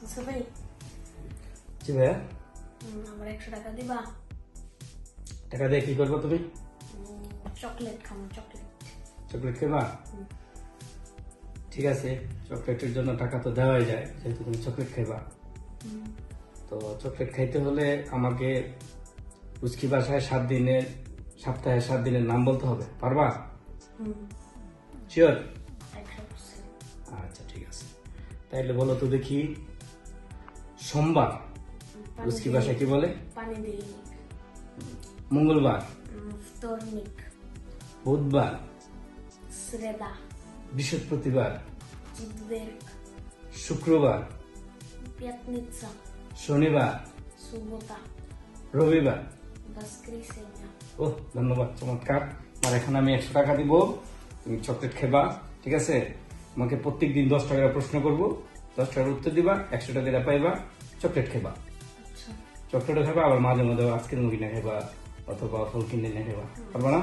ভাই জি ভাইয়া? আমার একশো টাকা দিবা। টাকা দিয়ে কি করব তুমি? চকলেট খাব চকলেট। চকলেট খেবা? ঠিক আছে চকলেটের জন্য টাকা তো দেওয়াই যায় যেহেতু তুমি চকলেট খাইবা। তো চকলেট খাইতে হলে আমাকে উচকি বাসায় সাত দিনের সপ্তাহে সাত দিনের নাম বলতে হবে পারবা? শিওর আচ্ছা ঠিক আছে। তাইলে বলো তো দেখি সোমবার। রুস্কি ভাষা কি বলে? মঙ্গলবার। বুধবার। বৃহস্পতিবার। শুক্রবার। শনিবার। রবিবার। ও ধন্যবাদ চমৎকার। আর এখন আমি একশো টাকা দিব। তুমি চকলেট খেবা ঠিক আছে? আমাকে প্রত্যেক দিন দশ টাকা প্রশ্ন করব। দশ টাকার উত্তর দিবা একশো টাকা পাইবা। চকলেট খেবা চকলেট চকলেটও খাবা আবার মাঝে মাঝে আজকের মুড়ি না খেবা অথবা ফল কিনে না খেবা পারবা না?